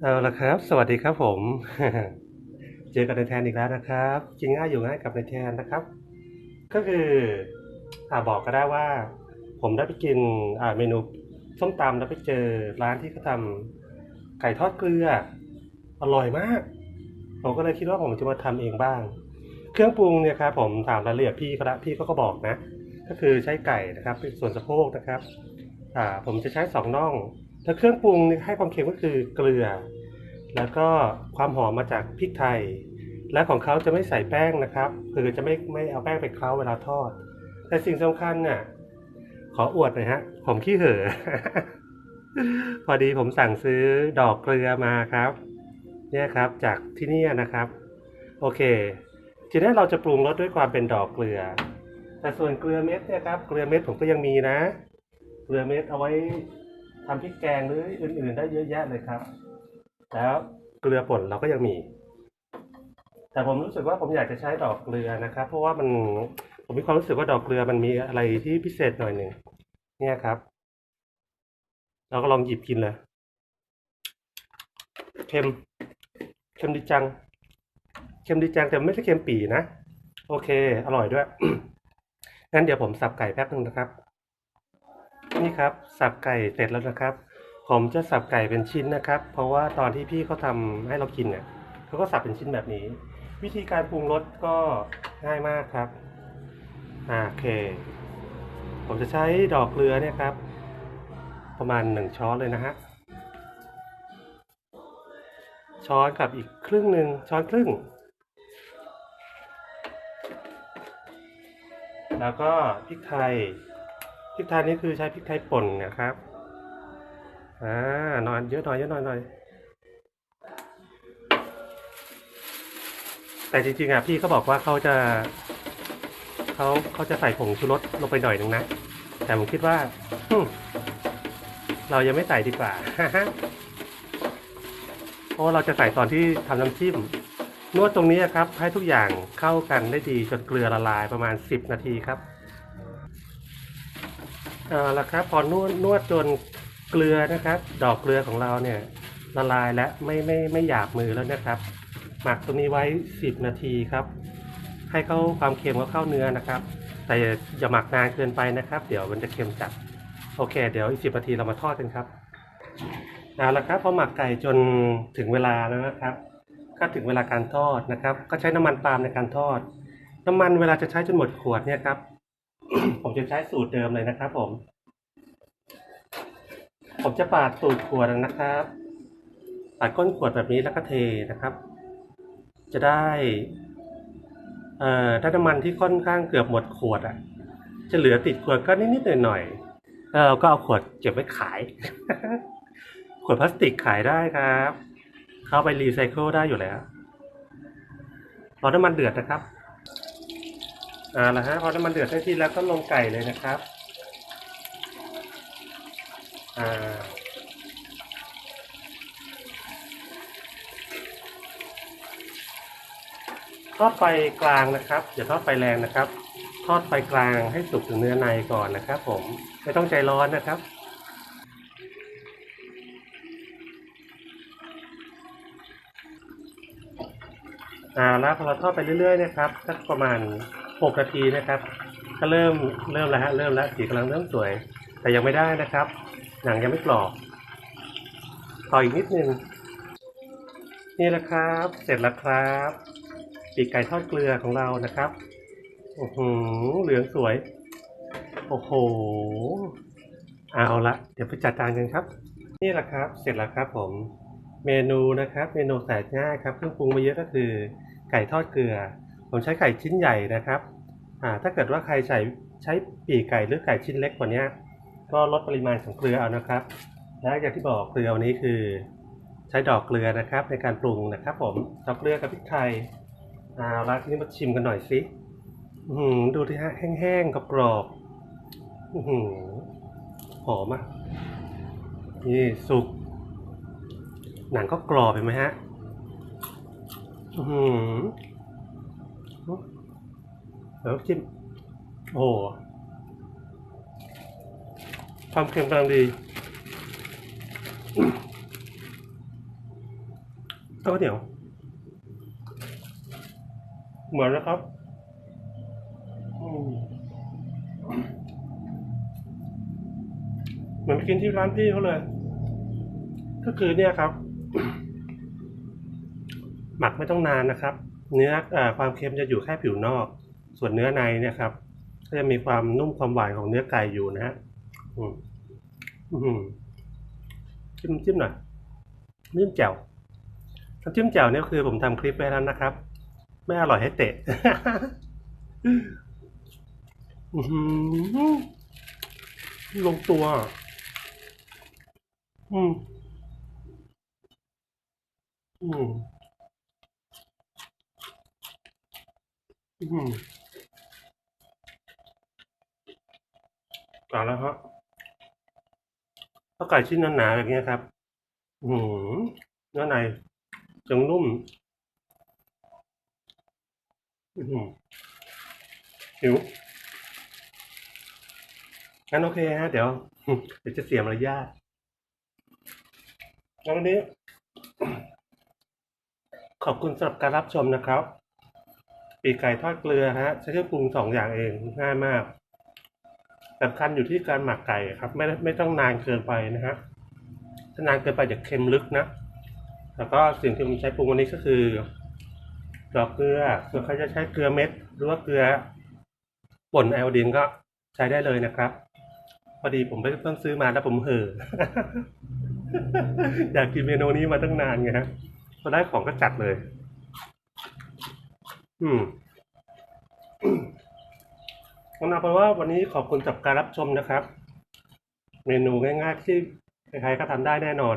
เอาละครับ สวัสดีครับผม เจอกันในแทนอีกแล้วนะครับกินง่ายอยู่ง่ายกับในแทนนะครับ ก็คืออ่าบอกก็ได้ว่า ผมได้ไปกินอ่าเมนูส้มตำแล้วไปเจอร้านที่เขาทำไก่ทอดเกลือ อร่อยมาก ผมก็เลยคิดว่าผมจะมาทำเองบ้าง เครื่องปรุงเนี่ยครับผมถามรายละเอียดพี่เขาละพี่เขาก็บอกนะ ก็คือใช้ไก่นะครับ เป็นส่วนสะโพกนะครับอ่าผมจะใช้สองน่อง แล้วเครื่องปรุงให้ความเค็มก็คือเกลือ แล้วก็ความหอมมาจากพริกไทย และของเขาจะไม่ใส่แป้งนะครับ คือจะไม่ไม่เอาแป้งไปเคล้าเวลาทอด แต่สิ่งสำคัญน่ะขออวดหน่อยฮะผมขี้เห่อพอดีผมสั่งซื้อดอกเกลือมาครับ เนี่ยครับจากที่นี่นะครับ โอเค ทีนี้เราจะปรุงรสด้วยความเป็นดอกเกลือ แต่ส่วนเกลือเม็ดเนี่ยครับ เกลือเม็ดผมก็ยังมีนะ เกลือเม็ดเอาไว้ ทำพริกแกงหรืออื่น ๆ ได้เยอะแยะเลยครับ แล้วเกลือป่นเราก็ยังมี แต่ผมรู้สึกว่าผมอยากจะใช้ดอกเกลือนะครับ เพราะว่ามันผมมีความรู้สึกว่าดอกเกลือมันมีอะไรที่พิเศษหน่อยหนึ่งเนี่ยครับ เราก็ลองหยิบกินเลยเค็มเค็มดีจังเค็มดีจังแต่ไม่ใช่เค็มปีนะ โอเค อร่อยด้วยงั้นเดี๋ยวผมสับไก่แป๊บนึงนะครับ นี่ครับสับไก่เสร็จแล้วนะครับ ผมจะสับไก่เป็นชิ้นนะครับ เพราะว่าตอนที่พี่เขาทำให้เรากินเนี่ยเขาก็สับเป็นชิ้นแบบนี้ วิธีการปรุงรสก็ง่ายมากครับโอเค ผมจะใช้ดอกเกลือเนี่ยครับ ประมาณหนึ่งช้อนเลยนะฮะช้อนกับอีกครึ่งหนึ่งช้อนครึ่ง แล้วก็พริกไทย พริกไทยนี่คือใช้พริกไทยป่นนะครับอ่านอนเยอะหน่อยเยอะหน่อยหน่อยแต่จริงๆอะพี่เขาบอกว่าเขาจะเขาเขาจะใส่ผงชูรสลงไปหน่อยหนึงนะ แต่ผมคิดว่าเรายังไม่ใส่ดีกว่าเพราะเราจะใส่ตอนที่ทำน้ำจิ้มนวดตรงนี้ครับ ให้ทุกอย่างเข้ากันได้ดีจนเกลือละลายประมาณ 10 นาทีครับ เอาละครับ พอนวดนวดจนเกลือนะครับ ดอกเกลือของเราเนี่ยละลายและไม่ไม่ไม่หยาบมือแล้วนะครับ หมักตรงนี้ไว้ 10 นาทีครับ ให้เข้าความเค็มก็เข้าเนื้อนะครับ แต่อย่าหมักนานเกินไปนะครับ เดี๋ยวมันจะเค็มจัดโอเค เดี๋ยวอีกสินาทีเรามาทอดกันครับเอาละครับพอหมักไก่จนถึงเวลาแล้วนะครับ ก็ถึงเวลาการทอดนะครับ ก็ใช้น้ำมันปาล์มในการทอด น้ำมันเวลาจะใช้จนหมดขวดเนี่ยครับ ผมจะใช้สูตรเดิมเลยนะครับผม ผมจะปาดตูดขวดนะครับ ปาดก้นขวดแบบนี้แล้วก็เทนะครับ จะได้เอ่อได้น้ำมันที่ค่อนข้างเกือบหมดขวดอะ จะเหลือติดขวดก็นิดๆหน่อยๆแล้วเราก็เอาขวดเก็บไว้ขาย ขวดพลาสติกขายได้ครับ เข้าไปรีไซเคิลได้อยู่แล้วรอน้ำมันเดือดนะครับ อ่าละฮะพอน้ำมันเดือดได้ที่แล้วก็ลงไก่เลยนะครับ อ่าทอดไฟกลางนะครับอย่าทอดไฟแรงนะครับ ทอดไฟกลางให้สุกถึงเนื้อในก่อนนะครับ ผมไม่ต้องใจร้อนนะครับอ่าแล้วพอเราทอดไปเรื่อยๆนะครับสักประมาณ 6นาทีนะครับ ก็เริ่มเริ่มแล้วฮะเริ่มแล้วสีกำลังเริ่มสวย แต่ยังไม่ได้นะครับ หนังยังไม่กรอบต่ออีกนิดนึงนี่แหละครับ เสร็จแล้วครับปีกไก่ทอดเกลือของเรานะครับโอ้โหเหลืองสวย โอ้โห เอาละเดี๋ยวไปจัดจานกันครับ นี่แหละครับ เสร็จแล้วครับผม เมนูนะครับ เมนูแสนง่ายครับ เครื่องปรุงม่เยอะก็คือ ไก่ทอดเกลือ ผมใช้ไก่ชิ้นใหญ่นะครับ ถ้าเกิดว่าใครใช้ใช้ปีกไก่หรือไก่ชิ้นเล็กกว่านี้ก็ลดปริมาณของเกลือเอานะครับ และอย่างที่บอกเกลือวันนี้คือ ใช้ดอกเกลือนะครับ ในการปรุงนะครับผมดอกเกลือกับพริกไทยอ่าล้วทีนี้มาชิมกันหน่อยสิดูที่ฮะแห้งๆกับกรอบหอมอะนี่สุก หนังก็กรอบเห็นไหมฮะ อือ หือเดี๋ยวจิ้มโอ้ความเค็มกำลังดีข้าวเหนียวเหมือนนะครับเหมือนไปกินที่ร้านพี่เขาเลย ก็คือเนี่ยครับ หมักไม่ต้องนานนะครับ เนื้ออความเค็มจะอยู่แค่ผิวนอก ส่วนเนื้อในเนี่ยครับ ก็จะมีความนุ่มความหวานของเนื้อไก่อยู่นะฮะจิ้มจิ้มหน่อยนิ่มแจ่วน้ำจิ้มแจ่วเนี่ยคือผมทำคลิปไว้แล้วนะครับ ไม่อร่อยให้เตะลงตัว อืม อืม อืม ก่อแล้วครับถ้าไก่ชิ้นหนาๆแบบนี้ครับอืมเนื้อในจังนุ่มอืมหิวงั้นโอเคฮะเดี๋ยวเดี๋ยวจะเสียมารยาทงั้นวันนี้ ขอบคุณสำหรับการรับชมนะครับ ปีกไก่ทอดเกลือฮะ ใช้เครื่องปรุงสองอย่างเองง่ายมาก สำคัญอยู่ที่การหมักไก่ครับ ไม่ได้ไม่ต้องนานเกินไปนะฮะถ้านานเกินไปจะเค็มลึกนะแล้วก็สิ่งที่ผมใช้ปรุงวันนี้ก็คือดอกเกลือส่วนใครจะใช้เกลือเม็ดหรือว่าเกลือป่นไอโอดีนก็ใช้ได้เลยนะครับ พอดีผมไปเพิ่งซื้อมาแล้วผมเห่ออยากกินเมนูนี้มาตั้งนานไงฮะพอได้ของก็จัดเลย อืม งั้นเอาเป็นว่าวันนี้ขอบคุณสำหรับการรับชมนะครับ เมนูง่ายๆที่ใครๆก็ทำได้แน่นอน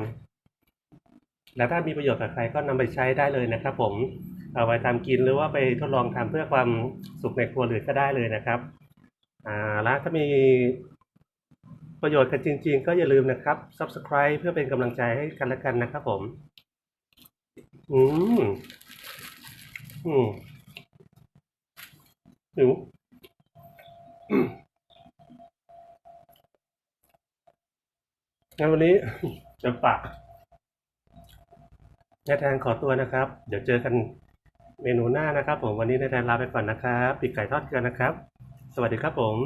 และถ้ามีประโยชน์กับใครก็นำไปใช้ได้เลยนะครับ ผมเอาไปทำกินหรือว่าไปทดลองทำเพื่อความสุขในครัวเรือนก็ได้เลยนะครับอ่าแล้วถ้ามีประโยชน์กันจริง ๆ ก็อย่าลืมนะครับ subscribe เพื่อเป็นกำลังใจให้กันและกันนะครับผม อืม อืมหิว งั้นวันนี้จะปะนายแทนขอตัวนะครับ เดี๋ยวเจอกันเมนูหน้านะครับ ผมวันนี้นายแทนลาไปก่อนนะครับปีกไก่ทอดเกลือนะครับ สวัสดีครับผม